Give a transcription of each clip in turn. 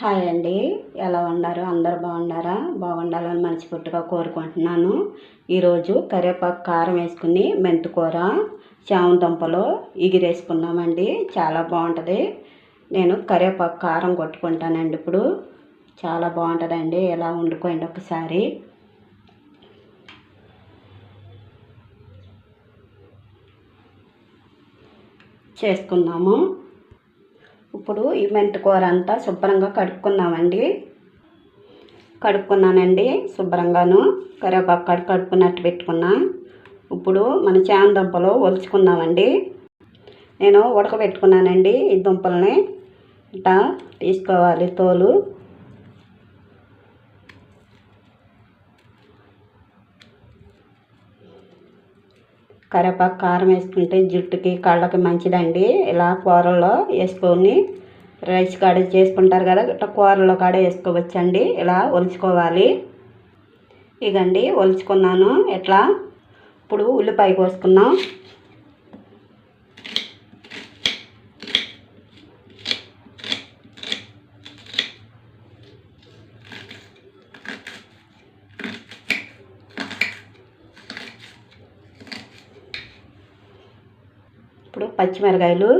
Hi అండి. ఎలా ఉన్నారు? అందరు బాగున్నారా? బాగుండాలని మనస్ఫూర్తిగా కోరుకుంటున్నాను. ఈరోజు కరివేపాకు కారం వేసుకుని మెంతికూర చామదుంపలు ఎగిరేసుకున్నామండి. చాలా బాగుంటుంది. నేను కరివేపాకు కారం కొట్టుకుంటానండి ఇప్పుడు. చాలా బాగుంటుందండి. ఎలా వండుకోండి ఒకసారి. చేసుకుందాము. ఇప్పుడు ఈ మెంతికూర అంతా శుభ్రంగా కడుక్కున్నామండి. కడుక్కున్నానండి శుభ్రంగాను. కరివేపాకు కడు కడుక్కున్నట్టు పెట్టుకున్నా. ఇప్పుడు మన చామ దుంపలు ఒలుచుకున్నామండి. నేను ఉడకబెట్టుకున్నానండి ఈ దుంపల్ని. ఇట్లా తీసుకోవాలి తోలు. కరివేపాకు కారం వేసుకుంటే జుట్టుకి కళ్ళకి మంచిదండి. ఇలా కూరల్లో వేసుకొని రైస్ కాడ చేసుకుంటారు కదా ఇట్లా కూరల్లో కాడ వేసుకోవచ్చండి. ఇలా ఒలుచుకోవాలి. ఇదండి ఒలుచుకున్నాను. ఎట్లా? ఇప్పుడు ఉల్లిపాయ కోసుకున్నాం ఇప్పుడు పచ్చిమిరకాయలు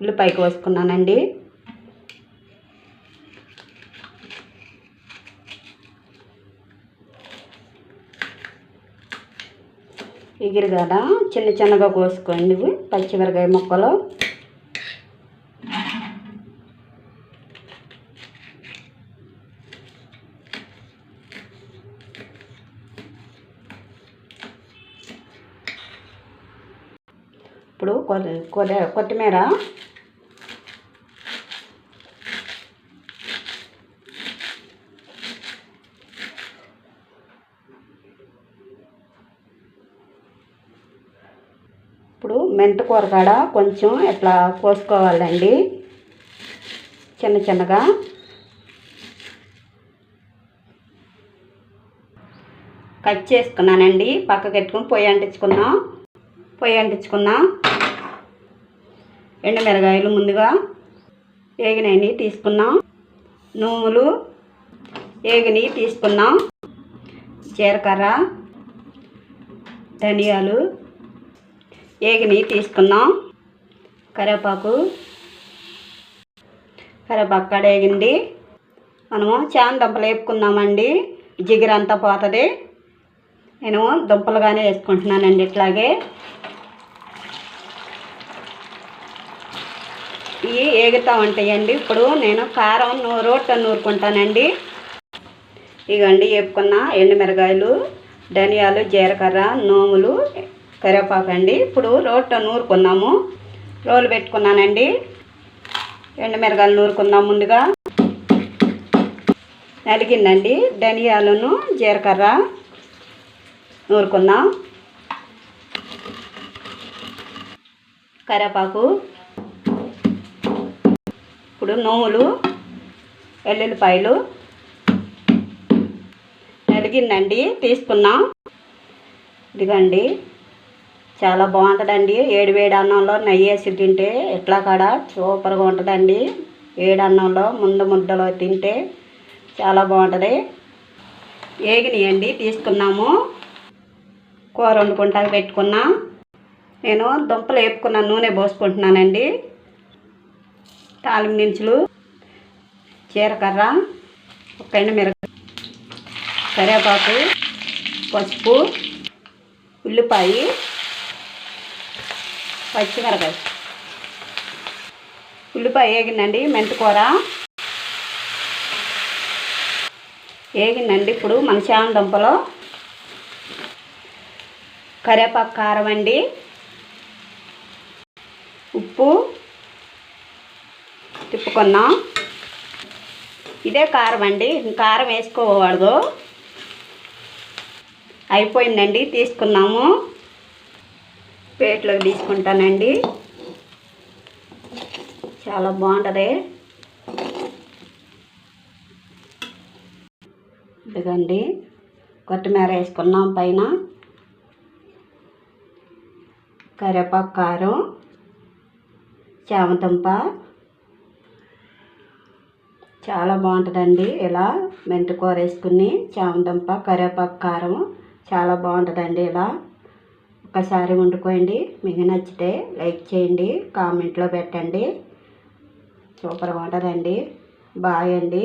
ఉల్లిపాయకు కోసుకున్నానండి ఎగిరిగాడ చిన్న చిన్నగా కోసుకోండి పచ్చిమిరకాయ ముక్కలు. ఇప్పుడు కొ- కొత్తిమీర. ఇప్పుడు మెంతికూర కాడ కొంచెం ఇట్లా కోసుకోవాలండి. చిన్న చిన్నగా. కట్ చేసుకున్నానండి. పక్కకెట్టుకుని పొయ్యి అంటించుకుందాం. పొయ్యి అంటించుకుందాం. ఎండుమిరగాయలు ముందుగా ఏగినవి తీసుకున్నాం. నువ్వులు ఏగినవి తీసుకున్నాం. జీలకర్ర ధనియాలు ఏగినవి తీసుకున్నాం. కరివేపాకు కరివేపాకు కాడ వేగింది మనము చాన దుంపలు వేపుకున్నామండి జిగిరంతా పోతుంది. నేను దుంపలుగానే వేసుకుంటున్నానండి ఇట్లాగే. ఇవి ఏగుతూ ఉంటాయండి ఇప్పుడు నేను కారం నూ రోట్లో నూరుకుంటానండి. ఇగండి వేపుకున్న ఎండుమిరగాయలు ధనియాలు జీలకర్ర నోములు కరివేపాకు అండి ఇప్పుడు రోట్లో నూరుకున్నాము. రోలు పెట్టుకున్నానండి. ఎండుమిరకాయలు నూరుకుందాం ముందుగా. నలిగిందండి. ధనియాలను జీలకర్ర నూరుకుందాం కరివేపాకు ఇప్పుడు నోములు వెల్లుల్లిపాయలు నలిగిందండి తీసుకున్నాం. ఇదిగండి చాలా బాగుంటుందండి. ఏడు వేడి అన్నంలో నెయ్యి వేసి తింటే ఎట్లా కాడ? సూపర్గా ఉంటుందండి. ఏడు అన్నంలో ముందు ముద్దలో తింటే చాలా బాగుంటుంది. ఏగినాయండి తీసుకున్నాము. కూర వండుకుంటా పెట్టుకున్నా. నేను దుంపలు వేపుకున్న నూనె పోసుకుంటున్నానండి. తాలిం దినుసులు జీలకర్ర ఒక మిరక కరివేపాకు పసుపు ఉల్లిపాయ పచ్చిమిరకాయ ఉల్లిపాయ వేగిందండి మెంతికూర. వేగిందండి ఇప్పుడు మన చామ దుంపలో కరివేపాకు కారం అండి. ఉప్పు తిప్పుకున్నాం. ఇదే కారం అండి. కారం వేసుకోకూడదు. అయిపోయిందండి. తీసుకున్నాము. ప్లేట్లోకి తీసుకుంటానండి. చాలా బాగుంటుంది. ఇదిగండి. కొత్తిమీర వేసుకున్నాం పైన. కరివేపాకు కారం. చామదుంప చాలా బాగుంటుందండి. ఇలా మెంతి కూర వేసుకుని చామదుంప కరివేపాకు కారం చాలా బాగుంటుందండి ఇలా. ఒకసారి వండుకోండి. మీకు నచ్చితే లైక్ చేయండి. కామెంట్లో పెట్టండి. సూపర్గా ఉంటుందండి. బాయ్ అండి.